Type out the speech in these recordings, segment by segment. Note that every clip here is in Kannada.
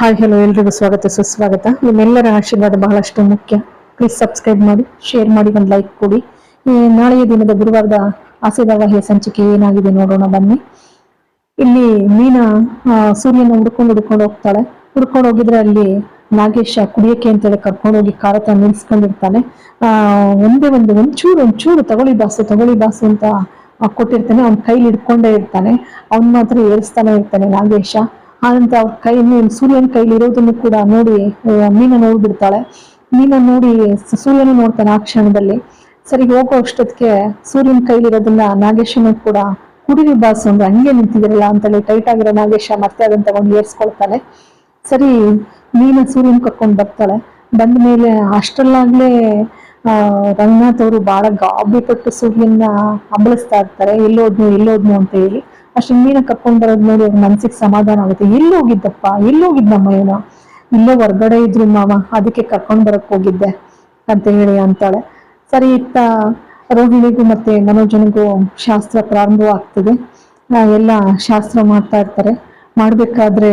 ಹಾಯ್ ಹಲೋ ಎಲ್ರಿಗೂ ಸ್ವಾಗತ, ಸುಸ್ವಾಗತ. ನಿಮ್ಮೆಲ್ಲರ ಆಶೀರ್ವಾದ ಬಹಳಷ್ಟು ಮುಖ್ಯ. ಪ್ಲೀಸ್ ಸಬ್ಸ್ಕ್ರೈಬ್ ಮಾಡಿ ಶೇರ್ ಮಾಡಿ, ಒಂದು ಲೈಕ್ ಕೊಡಿ. ನಾಳೆಯ ದಿನದ ಗುರುವಾರದ ಆಸೆದಾವಹೆಯ ಸಂಚಿಕೆ ಏನಾಗಿದೆ ನೋಡೋಣ, ಬನ್ನಿ. ಇಲ್ಲಿ ಮೀನಾ ಸೂರ್ಯನ ಹುಡ್ಕೊಂಡು ಹುಡ್ಕೊಂಡು ಹೋಗ್ತಾಳೆ. ಹುಡ್ಕೊಂಡು ಹೋಗಿದ್ರೆ ಅಲ್ಲಿ ನಾಗೇಶ ಕುಡಿಯಕ್ಕೆ ಅಂತೇಳಿ ಕರ್ಕೊಂಡು ಹೋಗಿ ಕಾರ ಹತ್ರ ನಿಲ್ಸ್ಕೊಂಡಿರ್ತಾನೆ. ಆ, ಒಂದೇ ಒಂದು ಒಂಚೂರು ಒಂಚೂರು ತಗೊಳ್ಳಿ ಬಾಸು ತಗೊಳ್ಳಿ ಬಾಸು ಅಂತ ಕೊಟ್ಟಿರ್ತಾನೆ. ಅವ್ನ ಕೈಲಿ ಹಿಡ್ಕೊಂಡೇ ಇರ್ತಾನೆ. ಅವ್ನ್ ಮಾತ್ರ ಏರಿಸ್ತಾನೆ ಇರ್ತಾನೆ ನಾಗೇಶ. ಆನಂತರ ಅವ್ರ ಕೈ ಸೂರ್ಯನ ಕೈಲಿ ಇರೋದನ್ನು ಕೂಡ ನೋಡಿ ಮೀನ ನೋಡ್ಬಿಡ್ತಾಳೆ. ಮೀನ ನೋಡಿ ಸೂರ್ಯನ ನೋಡ್ತಾನೆ ಆ ಕ್ಷಣದಲ್ಲಿ. ಸರಿ, ಹೋಗೋ ಅಷ್ಟೊತ್ತಿಗೆ ಸೂರ್ಯನ ಕೈಲಿರೋದನ್ನ ನಾಗೇಶನ ಕೂಡ ಕುಡಿರಿ ಬಾಸು ಅಂದ್ರೆ ಹಂಗೆ ನಿಂತಿದಿರಲ್ಲ ಅಂತೇಳಿ ಟೈಟ್ ಆಗಿರೋ ನಾಗೇಶ ಮತ್ತೆ ಅದನ್ನ ತಗೊಂಡು ಏರ್ಸ್ಕೊಳ್ತಾನೆ ಸರಿ, ಮೀನ ಸೂರ್ಯನ್ ಕರ್ಕೊಂಡ್ ಬರ್ತಾಳೆ. ಬಂದ ಮೇಲೆ ಅಷ್ಟರಲ್ಲಾಗ್ಲೇ, ಆ, ರಂಗನಾಥ್ ಅವರು ಬಹಳ ಗಾಬರಿ ಪಟ್ಟು ಸೂರ್ಯನ ಹಂಬಲಿಸ್ತಾ ಇರ್ತಾರೆ. ಎಲ್ಲೋದ್ನು ಎಲ್ಲೋದ್ನು ಅಂತ ಹೇಳಿ. ಅಷ್ಟು ಮೀನ ಕರ್ಕೊಂಡ್ ಬರೋದ್ ನೋಡಿ ಅವ್ರ ಮನ್ಸಿಗೆ ಸಮಾಧಾನ ಆಗುತ್ತೆ. ಎಲ್ಲಿ ಹೋಗಿದ್ದಪ್ಪ? ಎಲ್ಲಿ ಹೋಗಿದ್ದಮ್ಮ ಏನ ಇಲ್ಲೇ ಹೊರ್ಗಡೆ ಇದ್ರು ಮಾವ ಅದಕ್ಕೆ ಕರ್ಕೊಂಡ್ ಬರಕ್ ಹೋಗಿದ್ದೆ ಅಂತ ಹೇಳಿ ಅಂತಾಳೆ. ಸರಿ ಇತ್ತ ರೋಹಿಣಿಗೂ ಮತ್ತೆ ಮನೋಜನಿಗೂ ಶಾಸ್ತ್ರ ಪ್ರಾರಂಭವಾಗ್ತದೆ ಆ, ಎಲ್ಲ ಶಾಸ್ತ್ರ ಮಾಡ್ತಾ ಇರ್ತಾರೆ. ಮಾಡ್ಬೇಕಾದ್ರೆ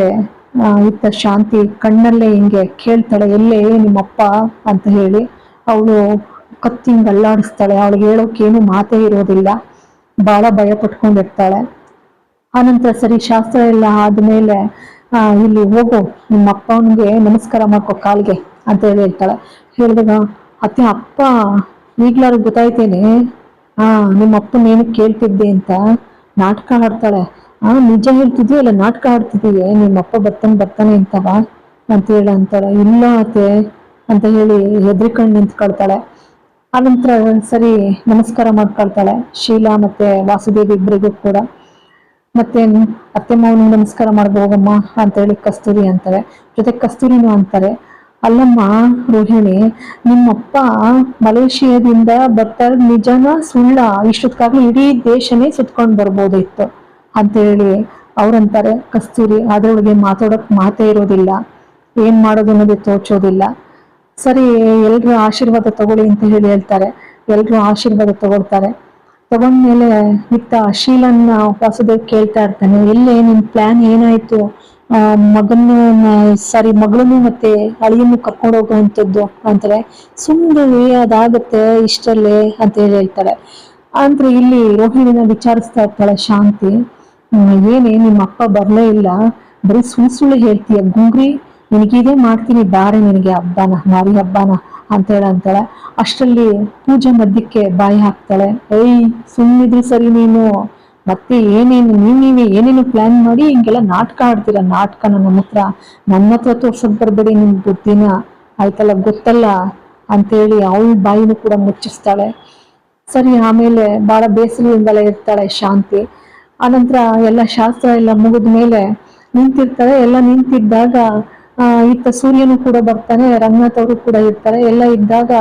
ಇತ್ತ ಶಾಂತಿ ಕಣ್ಣಲ್ಲೇ ಹಿಂಗೆ ಕೇಳ್ತಾಳೆ ಎಲ್ಲೇ ನಿಮ್ಮಪ್ಪ ಅಂತ ಹೇಳಿ. ಅವಳು ಕತ್ತಿ ಹಿಂಗೆ ಅಲ್ಲಾಡಿಸ್ತಾಳೆ. ಅವಳಿಗೆ ಏನು ಮಾತೇ ಇರೋದಿಲ್ಲ. ಬಹಳ ಭಯ ಪಟ್ಕೊಂಡಿರ್ತಾಳೆ. ಆನಂತರ ಸರಿ ಶಾಸ್ತ್ರ ಎಲ್ಲ ಆದ್ಮೇಲೆ ಆ, ಇಲ್ಲಿ ಹೋಗು. ನಿಮ್ಮ ಅಪ್ಪನಿಗೆ ನಮಸ್ಕಾರ ಮಾಡ್ಕೊ ಕಾಲ್ಗೆ ಅಂತ ಹೇಳಿ ಹೇಳ್ತಾಳೆ. ಹೇಳಿದಾಗ ಅತ್ತೆ ಅಪ್ಪ ಈಗ್ಲಾರು ಗೊತ್ತಾಯ್ತೇನೆ. ಆ ನಿಮ್ಮ ಅಪ್ಪನ ಏನು ಕೇಳ್ತಿದ್ದೆ ಅಂತ ನಾಟಕ ಆಡ್ತಾಳೆ. ಆ ನಿಜ ಹೇಳ್ತಿದ್ಯೋ ಇಲ್ಲ ನಾಟಕ ಆಡ್ತಿದ್ದೀವಿ ನಿಮ್ಮ ಅಪ್ಪ ಬರ್ತಾನೆ ಬರ್ತಾನೆ ಅಂತವ? ಅಂತ ಹೇಳ ಅಂತಾಳೆ. ಇಲ್ಲ ಅತ್ತೆ ಅಂತ ಹೇಳಿ ಹೆದ್ರಿಕೊಂಡು ನಿಂತ್ಕೊಳ್ತಾಳೆ ಆನಂತರ ಸರಿ ನಮಸ್ಕಾರ ಮಾಡ್ಕೊಳ್ತಾಳೆ. ಶೀಲಾ ಮತ್ತೆ ವಾಸುದೇವಿ ಇಬ್ಬರಿಗೂ ಕೂಡ. ಮತ್ತೆ ಅತ್ತೆ ಮಾವನಿಗೆ ನಮಸ್ಕಾರ ಮಾಡ್ಬೋ ಹೋಗಮ್ಮ ಅಂತ ಹೇಳಿ ಕಸ್ತೂರಿ ಅಂತಾರೆ. ಜೊತೆ ಕಸ್ತೂರಿನೂ ಅಂತಾರೆ. ಅಲ್ಲಮ್ಮ, ರೋಹಿಣಿ, ನಿಮ್ಮಪ್ಪ ಮಲೇಷಿಯಾದಿಂದ ಬರ್ತಾರ ನಿಜನ ಸುಳ್ಳ? ಇಷ್ಟೊತ್ತಾಗ್ಲೂ ಇಡೀ ದೇಶನೇ ಸುತ್ಕೊಂಡು ಬರ್ಬೋದಿತ್ತು ಅಂತ ಹೇಳಿ ಅವ್ರಂತಾರೆ ಕಸ್ತೂರಿ. ಅದ್ರೊಳಗೆ ಮಾತಾಡೋಕ್ ಮಾತೇ ಇರೋದಿಲ್ಲ. ಏನ್ ಮಾಡೋದು ಅನ್ನೋದು ತೋಚೋದಿಲ್ಲ. ಸರಿ, ಎಲ್ರು ಆಶೀರ್ವಾದ ತಗೊಳ್ಳಿ ಅಂತ ಹೇಳಿ ಹೇಳ್ತಾರೆ. ಎಲ್ರು ಆಶೀರ್ವಾದ ತಗೊಳ್ತಾರೆ. ತಗೊಂಡ್ಮೇಲೆ ಇತ್ತ ಶೀಲನ್ನ ವಾಸುದೇವ್ ಕೇಳ್ತಾ ಇರ್ತಾನೆ, ಎಲ್ಲೇ, ನಿನ್ ಪ್ಲಾನ್ ಏನಾಯ್ತು? ಆ, ಮಗನ್ನು ಸಾರಿ, ಮಗಳನ್ನು ಮತ್ತೆ ಅಳಿಯನ್ನು ಕರ್ಕೊಂಡು ಹೋಗುವಂಥದ್ದು ಅಂತಾರೆ. ಸುಮ್ಮನೆ ಅದಾಗತ್ತೆ ಇಷ್ಟಲ್ಲೇ ಅಂತ ಹೇಳಿ ಹೇಳ್ತಾರೆ. ಅಂದ್ರೆ ಇಲ್ಲಿ ರೋಹಿಣಿನ ವಿಚಾರಿಸ್ತಾ ಇರ್ತಾಳೆ ಶಾಂತಿ. ಏನೇ, ನಿಮ್ಮ ಅಪ್ಪ ಬರ್ಲೇ ಇಲ್ಲ. ಬರೀ ಸುಳ್ಳು ಸುಳ್ಳು ಹೇಳ್ತೀಯ. ಗುಂಗ್ರಿ, ನಿನಗಿದೇ ಮಾಡ್ತೀನಿ. ಬಾರೆ ನಿನಗೆ ಹಬ್ಬನ ಮಾರಿ ಹಬ್ಬನ. ಅಂತ ಹೇಳ ಅಷ್ಟರಲ್ಲಿ ಪೂಜೆ ಮಧ್ಯಕ್ಕೆ ಬಾಯಿ ಹಾಕ್ತಾಳೆ. ಏಯ್ ಸುಮ್ಮನಿದ್ರು ಸರಿ ನೀನು. ಮತ್ತೆ ಏನೇನು ನೀವು ನೀವೇ ಏನೇನು ಪ್ಲಾನ್ ಮಾಡಿ ಹಿಂಗೆಲ್ಲ ನಾಟಕ ಆಡ್ತೀರ? ನಾಟಕ ನನ್ನ ಹತ್ರ ನನ್ನ ಹತ್ರ ತೋರ್ಸಕ್ ಬರ್ಬೇಡಿ ನಿಮ್ ಬುದ್ಧಿನ. ಆಯ್ತಲ್ಲ, ಗೊತ್ತಲ್ಲ? ಅಂತೇಳಿ ಅವಳ ಬಾಯಿನೂ ಕೂಡ ಮುಚ್ಚಿಸ್ತಾಳೆ. ಸರಿ, ಆಮೇಲೆ ಬಹಳ ಬೇಸರದಿಂದಲೇ ಇರ್ತಾಳೆ ಶಾಂತಿ. ಆನಂತರ ಎಲ್ಲ ಶಾಸ್ತ್ರ ಎಲ್ಲ ಮುಗಿದ ಮೇಲೆ ನಿಂತಿರ್ತಾರೆ ಎಲ್ಲ ನಿಂತಿದ್ದಾಗ ಇತ್ತ ಸೂರ್ಯನು ಕೂಡ ಬರ್ತಾನೆ, ರಂಗನಾಥ್ ಅವರು ಕೂಡ ಇರ್ತಾರೆ. ಎಲ್ಲ ಇದ್ದಾಗ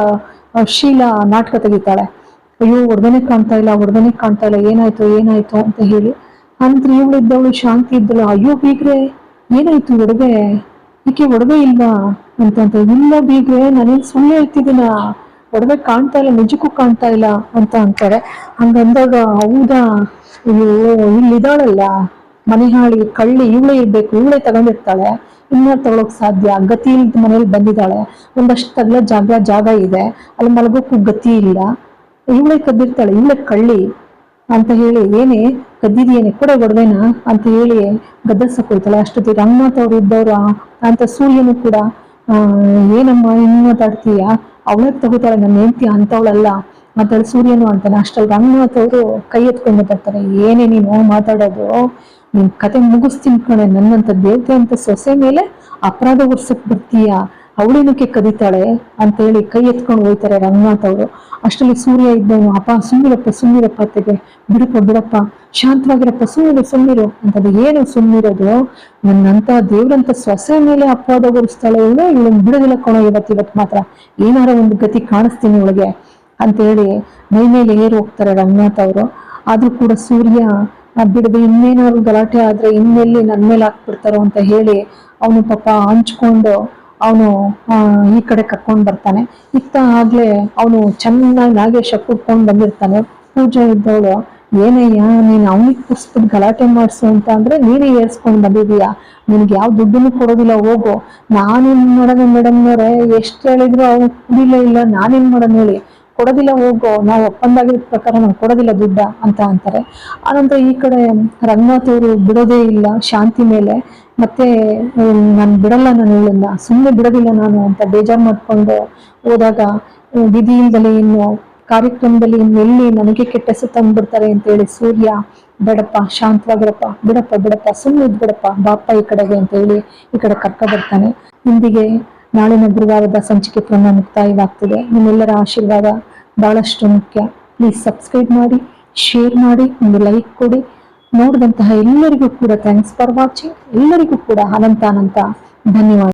ಶೀಲಾ ನಾಟಕ ತೆಗಿತಾಳೆ. ಅಯ್ಯೋ ಒಡಗನೆ ಕಾಣ್ತಾ ಇಲ್ಲ ಒಡಗನೆ ಕಾಣ್ತಾ ಇಲ್ಲ, ಏನಾಯ್ತು ಏನಾಯ್ತು ಅಂತ ಹೇಳಿ. ಅಂತ ಇವಳು ಇದ್ದವಳು ಶಾಂತಿ ಇದ್ದಳು, ಅಯ್ಯೋ, ಬೀಗ್ರೆ, ಏನಾಯ್ತು ಒಡವೆ ಈಕೆ ಒಡವೆ ಇಲ್ವಾ ಅಂತಂತ ಇಲ್ಲ ಬೀಗ್ರೆ, ನಾನೇನ್ ಸುಳ್ಳು ಹೇಳ್ತಿದ್ದೀನ ಒಡವೆ ಕಾಣ್ತಾ ಇಲ್ಲ, ನಿಜಕ್ಕೂ ಕಾಣ್ತಾ ಇಲ್ಲ ಅಂತ ಅಂತಾರೆ. ಹಂಗಂದಾಗ ಹೌದಾ? ಅಯ್ಯೋ, ಇಲ್ಲಿದ್ದಾಳಲ್ಲ, ಮನೆಹಾಳಿ, ಕಳ್ಳಿ, ಇವಳೇ ಇರ್ಬೇಕು, ಇವಳೇ ತಗೊಂಡಿರ್ತಾಳೆ. ಇನ್ಯಾರು ತಗೊಳಕ್ ಸಾಧ್ಯ, ಗತಿ ಇಲ್ದ ಮನೇಲಿ ಬಂದಿದ್ದಾಳೆ, ಒಂದಷ್ಟು ತಗ್ಲ ಜಾಗ ಜಾಗ ಇದೆ ಅಲ್ಲಿ ಮಲಗೋಕ್ಕೂ ಗತಿ ಇಲ್ಲ. ಇವಳೆ ಕದ್ದಿರ್ತಾಳೆ ಇವಳೆ ಕಳ್ಳಿ ಅಂತ ಹೇಳಿ, ಏನೇ ಕದ್ದಿದೀಯೇನೆ, ಕೂಡ ಒಡವೆನ ಅಂತ ಹೇಳಿ ಗದ್ದರ್ಸಕ್ ಹೋಗ್ತಾಳೆ ಅಷ್ಟೊತ್ತಿಗೆ ರಂಗನಾಥ್ ಅವ್ರು ಇದ್ದವ್ರ ಅಂತ ಸೂರ್ಯನು ಕೂಡ ಏನಮ್ಮ ಇನ್ನು ಮಾತಾಡ್ತೀಯ? ಅವಳೇ ತಗೋತಾಳೆ ನನ್ನ ಹೆಂಡತಿ ಅಂತವಳಲ್ಲ. ಮಾತಾಡಿ ಸೂರ್ಯನು ಅಂತಾನೆ ಅಷ್ಟ್ರಲ್ಲಿ ರಂಗನಾಥ್ ಅವರು ಕೈ ಎತ್ಕೊಂಡು ಬರ್ತಾರೆ. ಏನೇ ನೀನು ಮಾತಾಡೋದು, ನಿನ್ ಕತೆ ಮುಗಿಸ್ತೀನಿ ಕಣೆ, ನನ್ನಂತ ದೇವತೆ ಅಂತ ಸೊಸೆ ಮೇಲೆ ಅಪರಾಧ ಹೊರ್ಸಕ್ ಬರ್ತೀಯ, ಅವಳೇನಕ್ಕೆ ಕದೀತಾಳೆ ಅಂತ ಹೇಳಿ ಕೈ ಎತ್ಕೊಂಡು ಹೋಯ್ತಾರೆ ರಂಗನಾಥ್ ಅವರು. ಅಷ್ಟರಲ್ಲಿ ಸೂರ್ಯ ಇದ್ದವನು, ಅಪ್ಪ ಸುಮ್ಮಿರಪ್ಪ ಸುಮ್ಮಿರಪ್ಪ ಅತ್ತೆಗೆ, ಬಿಡಪ್ಪ ಬಿಡಪ್ಪ, ಶಾಂತವಾಗಿರಪ್ಪ ಸುಮ್ಮಿರು ಸುಮ್ಮಿರು ಅಂತದ್ದು ಏನು ಸುಮ್ಮಿರೋದು ನನ್ನಂತ ದೇವ್ರಂತ ಸೊಸೆ ಮೇಲೆ ಅಪರಾಧ ಹೊರಿಸ್ತಾಳೆ ಇವಳು ಇವಳನ್ನ ಬಿಡೋದಿಲ್ಲ ಕಣೋ ಇವತ್ತು ಇವತ್ತು ಮಾತ್ರ. ಏನಾರ ಒಂದು ಗತಿ ಕಾಣಿಸ್ತೀನಿ ಇವಳಿಗೆ ಅಂತ ಹೇಳಿ ಮೈ ಮೇಲೆ ಏರು ಹೋಗ್ತಾರೆ ರಂಗನಾಥ್ ಅವರು. ಆದ್ರೂ ಕೂಡ ಸೂರ್ಯ ಬಿಡದೆ ಇನ್ನೇನಾದ್ರು ಗಲಾಟೆ ಆದ್ರೆ ಇನ್ನೆಲ್ಲಿ ನನ್ ಮೇಲೆ ಹಾಕ್ಬಿಡ್ತಾರೋ ಅಂತ ಹೇಳಿ ಅವನು ಪಾಪ ಹಂಚ್ಕೊಂಡು ಅವನು ಈ ಕಡೆ ಕರ್ಕೊಂಡ್ ಬರ್ತಾನೆ. ಇತ್ತ ಆಗ್ಲೇ ಅವನು ಚೆನ್ನಾಗಿ ನಾಗೇಶ ಕುಟ್ಕೊಂಡು ಬಂದಿರ್ತಾನೆ. ಪೂಜೆ ಇದ್ದವಳು ಏನಯ್ಯ ನೀನು ಅವನಿಗೆ ಕುಸ್ಬಿಟ್ಟು ಗಲಾಟೆ ಮಾಡಿಸು ಅಂತ ಅಂದ್ರೆ ನೀನೇ ಏರ್ಸ್ಕೊಂಡ್ ಬಂದಿದೀಯಾ ನಿನ್ಗೆ ಯಾವ ದುಡ್ಡನ್ನು ಕೊಡೋದಿಲ್ಲ, ಹೋಗು. ನಾನೇನ್ ಮಾಡೋದು ಮೇಡಮ್ನವ್ರೆ? ಎಷ್ಟು ಹೇಳಿದ್ರು ಅವ್ನು ಕುಡಿಲೇ ಇಲ್ಲ, ನಾನೇನ್ ಮಾಡೋಣ ಹೇಳಿ? ಕೊಡೋದಿಲ್ಲ ಹೋಗೋ, ನಾವು ಒಪ್ಪಂದ ಆಗಿರೋ ಪ್ರಕಾರ ನಾವು ಕೊಡೋದಿಲ್ಲ ದುಡ್ಡ ಅಂತ ಅಂತಾರೆ. ಆನಂತರ ಈ ಕಡೆ ರಂಗನಾಥ್ ಅವರು ಬಿಡೋದೇ ಇಲ್ಲ, ಶಾಂತಿ ಮೇಲೆ. ಮತ್ತೆ ನಾನು ಬಿಡಲ್ಲ ನಾನು ಇವಳನ್ನ ಸುಮ್ಮನೆ ಬಿಡೋದಿಲ್ಲ ನಾನು ಅಂತ ಬೇಜಾರು ಮಾಡ್ಕೊಂಡು ಹೋದಾಗ ವಿಧಿ ಇಲ್ದಲೆ ಇನ್ನು ಕಾರ್ಯಕ್ರಮದಲ್ಲಿ ಇನ್ನು ಎಲ್ಲಿ ನನಗೆ ಕೆಟ್ಟ ಹೆಸರು ತಂದ್ಬಿಡ್ತಾರೆ ಅಂತ ಹೇಳಿ ಸೂರ್ಯ, ಬೇಡಪ್ಪ, ಶಾಂತವಾಗಿರಪ್ಪ, ಬಿಡಪ್ಪ ಬಿಡಪ್ಪ ಸುಮ್ಮನೆ ಬಿಡಪ್ಪ ಬಾಪ್ಪ ಈ ಕಡೆಗೆ ಅಂತ ಹೇಳಿ ಈ ಕಡೆ ಕರ್ಕ ಬರ್ತಾನೆ. ಇಂದಿಗೆ ನಾಳಿನ ಗುರುವಾರದ ಸಂಚಿಕೆ ಪುನಃ ಮುಕ್ತಾಯವಾಗ್ತದೆ ನಿಮ್ಮೆಲ್ಲರ ಆಶೀರ್ವಾದ ಬಹಳಷ್ಟು ಮುಖ್ಯ. ಪ್ಲೀಸ್ ಸಬ್ಸ್ಕ್ರೈಬ್ ಮಾಡಿ ಶೇರ್ ಮಾಡಿ, ಒಂದು ಲೈಕ್ ಕೊಡಿ. ನೋಡಿದಂತಹ ಎಲ್ಲರಿಗೂ ಕೂಡ ಥ್ಯಾಂಕ್ಸ್ ಫಾರ್ ವಾಚಿಂಗ್ ಎಲ್ಲರಿಗೂ ಕೂಡ ಅನಂತ ಅನಂತ ಧನ್ಯವಾದ.